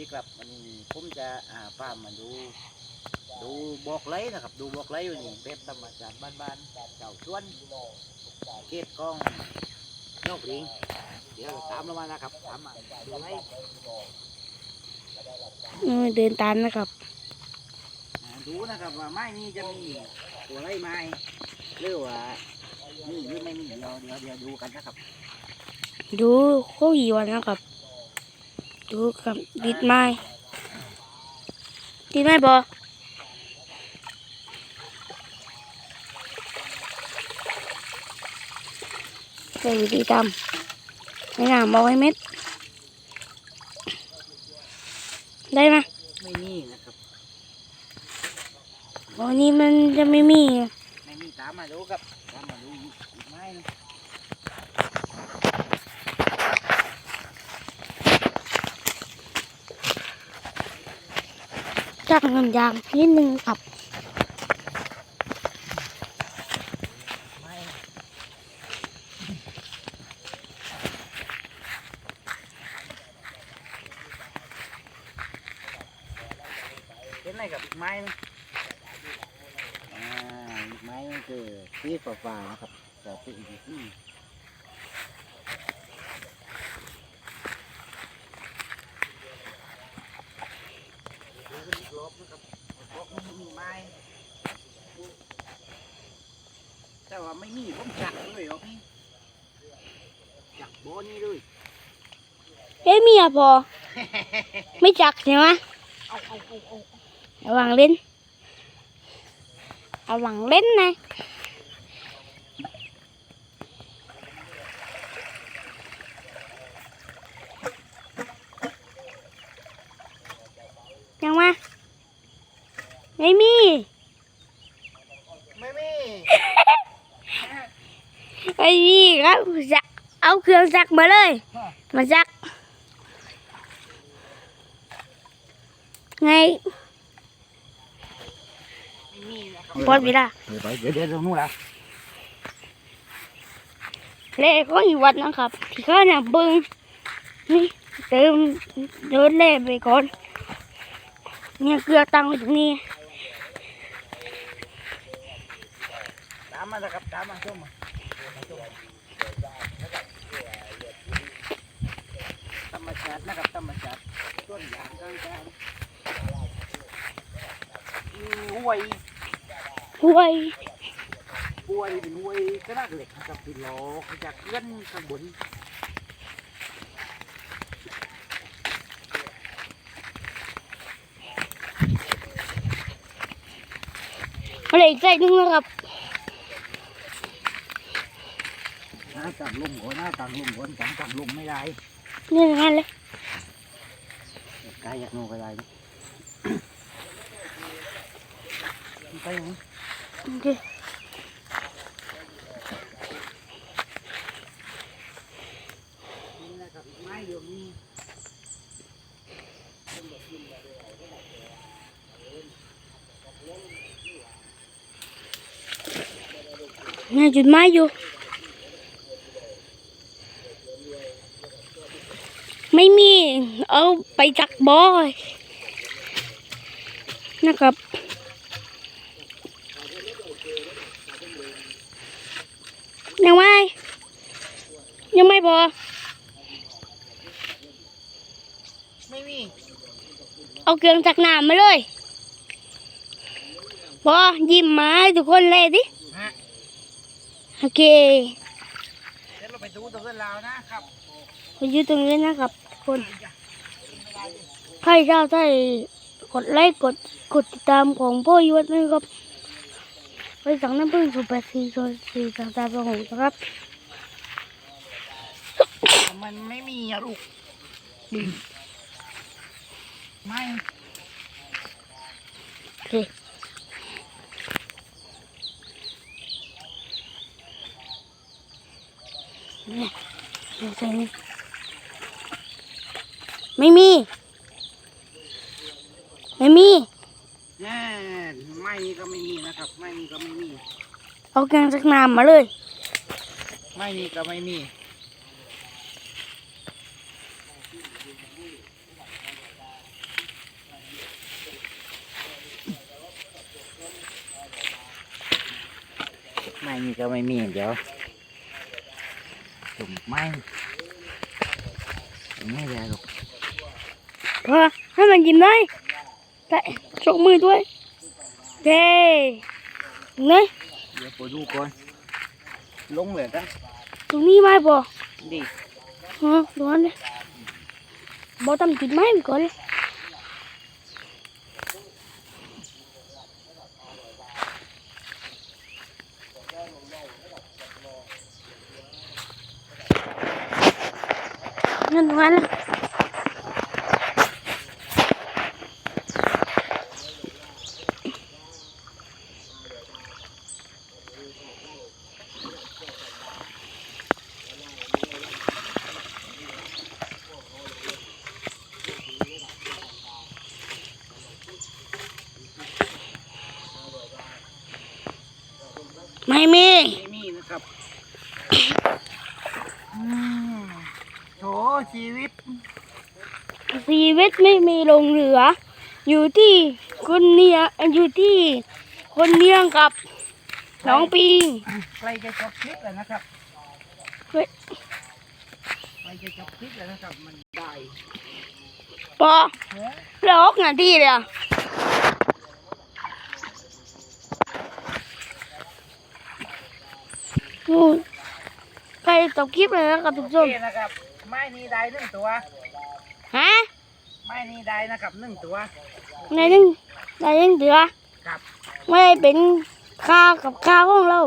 ดีครับวันนี้ผมจะอ่าพามาดู ดูบอกไล้นะครับ ดูบอกไล้อยู่นี่เป็นธรรมชาติบ้านๆเจ้าชวนเกตกล้องนกริงเดี๋ยวตามเรามานะครับตามมาดูไล้เออเดินตามนะครับอ่าดูนะครับว่าไม้นี้จะมีตัวไล้ไม้หรือว่ามีหรือไม่มีเดี๋ยวเดี๋ยวเดี๋ยวดูกันนะครับ ดูเขาอีวันนะครับ ดูกับดิดไม้ดิดไม้บอใส่วิธีทำให้หนามบอกให้เม็ด ได้ไหมไม่มีนะครับวันนี้มันจะไม่มี ไม่มีตามมาดูครับ ตามมาดูอีกอีกไม้หนึง จักน้ำยางนิดนึงครับไม้เป็นไรกับอีกไม้หนึงอ่าอีกไม้หนึงคือสีฟ้าๆนะครับจะเป็นอีกที่ดูกันอีกรอบนะครับรอบนี้มีไม้ แต่ว่า ไม่มีผมจักเลยเหรอพี่จักโบนี่เลยเอ้ยมีอะพอ ไม่จักใช่ไหมเอาเอาเอาเอาระวังเล่นระวังเล่นนะยังมาไม่มี ไม่มี ไม่มีครับจะเอาเครื่องซักมาเลย มาซัก ไงไม่มีนะครับพอดเวลาเดี๋ยวไปเดี๋ยวเดี๋ยวตรงนู้นละเล่ก็อีกวันนะครับที่ข้าเนี่ยเบิ้งนี่เติมเดินเล่ไปก่อนเนี่ยเกลือตั้งไว้ตรงนี้ตามมานะครับตามมาช่วมา ธรรมชาตินะครับธรรมชาติต้นยางกลางกลางห้วยห้วยห้วยเป็นห้วยขนาดเล็กนะครับที่หลอจากเลื่อนข้างบนอะไรอีกใจนึงนะครับ หน้าต่างลมหัวหน้าต่างลมหัวต่างต่างลมไม่ได้นี่อย่างนั้นเลยกายอยากโนก็ได้นะไปไหนโอเคนี่นะครับไม้เดียวนี้เนี่ยจุดไม้อยู่ ไม่มี เอา ไปจักบอยนะครับ ยังไม่ ยังไม่พอ ไม่มี เอาเครื่องจักรน้ำมาเลยพอยิ้มมาให้ทุกคนเลยดิฮะโอเคเดี๋ยวเราไปดูตัวเพื่อนเรานะครับ ไปอยู่ตรงนี้นะครับทุกคน ใครชอบใช่กดไลค์กดกดติดตามของพ่อยุทธนะครับไปสั่งน้ำผึ้งสุปซีโซซีต่างๆประหงนะครับ มันไม่มีอะลูกไม่โอเคเนี่ยเดี๋ยวใส่นี่ ไม่มี ไม่มีแน่ไม่มีก็ไม่มีนะครับ ไม่มีก็ไม่มี เอาแกงสักน้ำมาเลย ไม่มีก็ไม่มี ไม่มีก็ไม่มีเดี๋ยวจุ่มไม่ไม่ได้หรอก ให้มันกินได้แต่ชกมือด้วยเด้ไหนเดี๋ยวไปดูก่อนลงเลยกันตรงนี้ไหมปอดิฮะดูอันนี้บอกทำติดไม้ไปก่อนเลยนั่นตรงนั้นเลย ไม่มีไม่มีนะครับอืมโถชีวิต ชีวิตไม่มีลงเหลือ อยู่ที่คนเนียอยู่ที่คนเนียงกับน้องปิงใครจะจบคลิปแล้วนะครับเฮ้ยใครจะจบคลิปแล้วนะครับมันได้ปอแล้วออกงานที่เลยอะนู่น ใครตบคลิปเลยนะครับทุกโอท่านเคนะครับ ไม้นี้ได้หนึ่งตัว ฮะ ไม้นี้ได้นะครับหนึ่งตัวในนึงในนึงเดือครับไม่ได้เป็นข้าวกับข้าวของเรา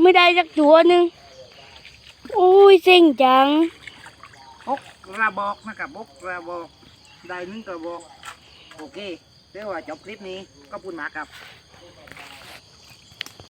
ไม่ได้สักตัวหนึ่งโอ้ยเซ็งจังบกกระบอกนะครับบกกระบอก ได้หนึ่งกระบอก โอเคเดี๋ยวว่าจบคลิปนี้ก็พูดมาครับ